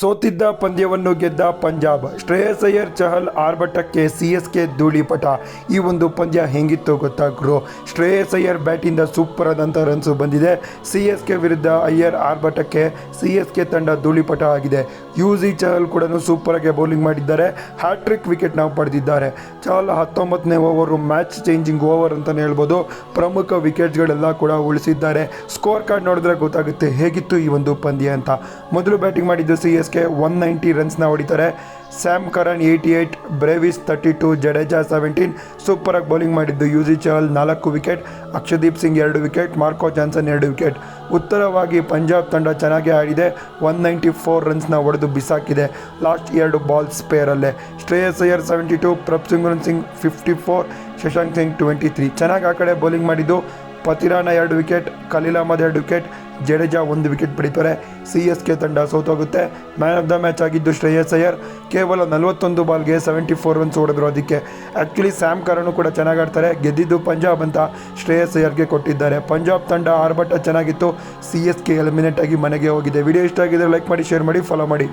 ಸೋತಿದ್ದ ಪಂದ್ಯವನ್ನು ಗೆದ್ದ ಪಂಜಾಬ್. ಶ್ರೇಯಸ್ ಅಯ್ಯರ್ ಚಹಲ್ ಆರ್ಭಟಕ್ಕೆ ಸಿ ಎಸ್ ಕೆ ಧೂಳಿಪಟ. ಈ ಒಂದು ಪಂದ್ಯ ಹೆಂಗಿತ್ತು ಗೊತ್ತಾ ಗುರು? ಶ್ರೇಯಸ್ ಅಯ್ಯರ್ ಬ್ಯಾಟಿಂದ ಸೂಪರ್ ಆದಂಥ ರನ್ಸು ಬಂದಿದೆ. ಸಿ ಎಸ್ ಕೆ ವಿರುದ್ಧ ಅಯ್ಯರ್ ಆರ್ಭಟಕ್ಕೆ ಸಿ ಎಸ್ ಕೆ ತಂಡ ಧೂಳಿಪಟ ಆಗಿದೆ. ಯು ಜಿ ಚಹಲ್ ಕೂಡ ಸೂಪರಾಗಿ ಬೌಲಿಂಗ್ ಮಾಡಿದ್ದಾರೆ. ಹ್ಯಾಟ್ರಿಕ್ ವಿಕೆಟ್ ನಾವು ಪಡೆದಿದ್ದಾರೆ. ಚಹಲ್ ಹತ್ತೊಂಬತ್ತನೇ ಓವರು, ಮ್ಯಾಚ್ ಚೇಂಜಿಂಗ್ ಓವರ್ ಅಂತಲೇ ಹೇಳ್ಬೋದು. ಪ್ರಮುಖ ವಿಕೆಟ್ಗಳೆಲ್ಲ ಕೂಡ ಉಳಿಸಿದ್ದಾರೆ. ಸ್ಕೋರ್ ಕಾರ್ಡ್ ನೋಡಿದ್ರೆ ಗೊತ್ತಾಗುತ್ತೆ ಹೇಗಿತ್ತು ಈ ಒಂದು ಪಂದ್ಯ ಅಂತ. ಮೊದಲು ಬ್ಯಾಟಿಂಗ್ ಮಾಡಿದ್ದು C S K one ninety ರನ್ಸ್ನ ಹೊಡಿತಾರೆ. Sam Curran eighty eight Brevis thirty two Jadeja seventeen ಸೂಪರಾಗಿ ಬೌಲಿಂಗ್ ಮಾಡಿದ್ದು ಯು ಜಿ ಚಹಲ್ ನಾಲ್ಕು ವಿಕೆಟ್ ಅಕ್ಷದೀಪ್ ಸಿಂಗ್ ಎರಡು ವಿಕೆಟ್ ಮಾರ್ಕೋ ಜಾನ್ಸನ್ ಎರಡು ವಿಕೆಟ್ ಉತ್ತರವಾಗಿ ಪಂಜಾಬ್ ತಂಡ ಚೆನ್ನಾಗಿ ಆಡಿದೆ. ಒನ್ ನೈಂಟಿ ಫೋರ್ ರನ್ಸ್ನ ಹೊಡೆದು ಬಿಸಾಕಿದೆ. ಲಾಸ್ಟ್ ಎರಡು ball ಸ್ಪೇರಲ್ಲೇ Shreyas Iyer seventy two Prabhsimran Singh fifty four Shashank Singh twenty three ಚೆನ್ನಾಗಿ ಆ ಕಡೆ ಬೌಲಿಂಗ್ ಮಾಡಿದ್ದು. ಪತಿರಾನ ಎರಡು ವಿಕೆಟ್ ಖಲೀಲ್ ಅಹಮದ್ ಎರಡು ವಿಕೆಟ್ ಜಡೇಜಾ ಒಂದು ವಿಕೆಟ್ ಪಡಿತಾರೆ. ಸಿ ಎಸ್ ಕೆ ತಂಡ ಸೋತೋಗುತ್ತೆ. ಮ್ಯಾನ್ ಆಫ್ ದ ಮ್ಯಾಚ್ ಆಗಿದ್ದು ಶ್ರೇಯಸ್ ಅಯ್ಯರ್ ಕೇವಲ ನಲವತ್ತೊಂದು ಬಾಲ್ಗೆ ಸೆವೆಂಟಿ ಫೋರ್ ರನ್ಸ್ ಹೊಡೆದ್ರು ಅದಕ್ಕೆ. ಆ್ಯಕ್ಚುಲಿ ಸ್ಯಾಮ್ ಕರಣು ಕೂಡ ಚೆನ್ನಾಗಿ ಆಡ್ತಾರೆ. ಗೆದ್ದಿದ್ದು ಪಂಜಾಬ್ ಅಂತ ಶ್ರೇಯಸ್ ಅಯ್ಯರ್ಗೆ ಕೊಟ್ಟಿದ್ದಾರೆ. ಪಂಜಾಬ್ ತಂಡ ಆರ್ಭಟ ಚೆನ್ನಾಗಿತ್ತು. ಸಿ ಎಸ್ ಕೆ ಎಲಿಮಿನೇಟ್ ಆಗಿ ಮನೆಗೆ ಹೋಗಿದೆ. ವಿಡಿಯೋ ಇಷ್ಟ ಆಗಿದ್ರೆ ಲೈಕ್ ಮಾಡಿ ಶೇರ್ ಮಾಡಿ ಫಾಲೋ ಮಾಡಿ.